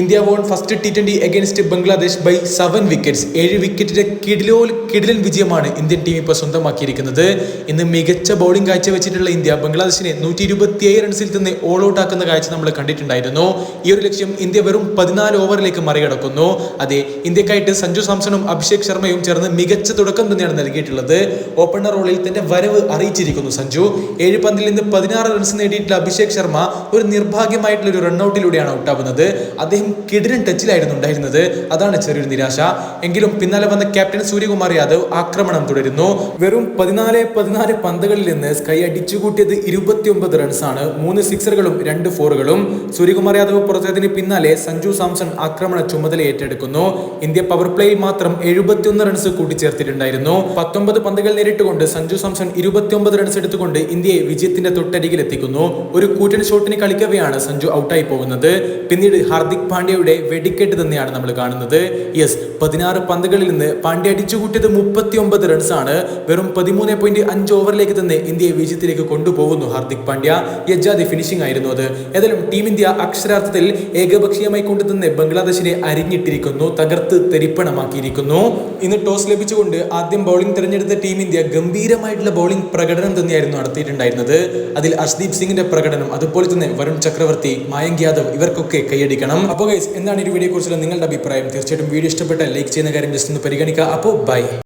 India won first T twenty against Bangladesh by seven wickets ഏഴ് വിക്കറ്റിന്റെ കിടിലോ കിടിലൻ വിജയമാണ് ഇന്ത്യൻ ടീം ഇപ്പോൾ സ്വന്തമാക്കിയിരിക്കുന്നത്. ഇന്ന് മികച്ച ബൗളിംഗ് കാഴ്ചവെച്ചിട്ടുള്ള ഇന്ത്യ ബംഗ്ലാദേശിനെ നൂറ്റി ഇരുപത്തിയേഴ് റൺസിൽ നിന്ന് ഓൾ ഔട്ട് ആക്കുന്ന കാഴ്ച നമ്മൾ കണ്ടിട്ടുണ്ടായിരുന്നു. ഈ ഒരു ലക്ഷ്യം ഇന്ത്യ വെറും പതിനാല് ഓവറിലേക്ക് മറികടക്കുന്നു. അതെ ഇന്ത്യക്കായിട്ട് സഞ്ജു സാംസണും അഭിഷേക് ശർമ്മയും ചേർന്ന് മികച്ച തുടക്കം തന്നെയാണ് നൽകിയിട്ടുള്ളത്. ഓപ്പണർ റോളിൽ തന്റെ വരവ് അറിയിച്ചിരിക്കുന്നു സഞ്ജു. ഏഴ് പന്തിൽ നിന്ന് പതിനാറ് റൺസ് നേടിയിട്ടുള്ള അഭിഷേക് ശർമ്മ ഒരു നിർഭാഗ്യമായിട്ടുള്ള ഒരു റൺഔട്ടിലൂടെയാണ് ഔട്ടാവുന്നത് അദ്ദേഹം കിടിലൻ ടച്ചിലായിരുന്നു ഉണ്ടായിരുന്നത്. അതാണ് ചെറിയൊരു നിരാശ. എങ്കിലും പിന്നാലെ വന്ന ക്യാപ്റ്റൻ സൂര്യകുമാർ യാദവ് ആക്രമണം തുടരുന്നു. വെറും പതിനാല് പതിനാല് പന്തുകളിൽ നിന്ന് സ്കൈ അടിച്ചുകൂട്ടിയത് ഇരുപത്തിയൊമ്പത് റൺസാണ് മൂന്ന് സിക്സറുകളും രണ്ട് ഫോറുകളും സൂര്യകുമാർ യാദവ് പുറത്തേതിന് പിന്നാലെ സഞ്ജു സാംസൺ ആക്രമണ ചുമതല ഏറ്റെടുക്കുന്നു. ഇന്ത്യ പവർ പ്ലേയിൽ മാത്രം എഴുപത്തിയൊന്ന് റൺസ് കൂട്ടിച്ചേർത്തിട്ടുണ്ടായിരുന്നു. പത്തൊമ്പത് പന്തുകൾ നേരിട്ടുകൊണ്ട് സഞ്ജു സാംസൺ ഇരുപത്തിയൊമ്പത് റൺസ് എടുത്തുകൊണ്ട് ഇന്ത്യയെ വിജയത്തിന്റെ തൊട്ടരികിലെത്തിക്കുന്നു. ഒരു കൂറ്റൻ ഷോട്ടിന് കളിക്കവെയാണ് സഞ്ജു ഔട്ടായി പോകുന്നത്. പിന്നീട് ഹാർദിക് പാണ്ഡ്യയുടെ വെടിക്കെട്ട് തന്നെയാണ് നമ്മൾ കാണുന്നത്. യെസ് പതിനാറ് പന്തുകളിൽ നിന്ന് പാണ്ഡ്യ അടിച്ചുകൂട്ടിയത് മുപ്പത്തിയൊമ്പത് റൺസാണ് വെറും പതിമൂന്ന് പോയിന്റ് അഞ്ച് ഓവറിലേക്ക് തന്നെ ഇന്ത്യയെ വിജയത്തിലേക്ക് കൊണ്ടുപോകുന്നു ഹാർദിക് പാണ്ഡ്യ. യജാദി ഫിനിഷിംഗ് ആയിരുന്നു അത്. ഏതായാലും ടീം ഇന്ത്യ അക്ഷരാർത്ഥത്തിൽ ഏകപക്ഷീയമായി കൊണ്ട് തന്നെ ബംഗ്ലാദേശിനെ അരിഞ്ഞിട്ടിരിക്കുന്നു തകർത്ത് തെരിപ്പണമാക്കിയിരിക്കുന്നു. ഇന്ന് ടോസ് ലഭിച്ചുകൊണ്ട് ആദ്യം ബൗളിംഗ് തിരഞ്ഞെടുത്ത ടീം ഇന്ത്യ ഗംഭീരമായിട്ടുള്ള ബൗളിംഗ് പ്രകടനം തന്നെയായിരുന്നു നടത്തിയിട്ടുണ്ടായിരുന്നത്. അതിൽ അർഷ്ദീപ് സിംഗിന്റെ പ്രകടനം അതുപോലെ തന്നെ വരുൺ ചക്രവർത്തി മായങ്ക് യാദവ് ഇവർക്കൊക്കെ കൈയടിക്കണം. അപ്പോൾ ഗൈസ് എന്താണ് ഈ വീഡിയോ കുറിച്ചുള്ള നിങ്ങളുടെ അഭിപ്രായം? തീർച്ചയായിട്ടും വീഡിയോ ഇഷ്ടപ്പെട്ടാൽ ലൈക്ക് ചെയ്യുന്ന കാര്യം ജസ്റ്റ് ഒന്ന് പരിഗണിക്കുക. അപ്പോൾ ബൈ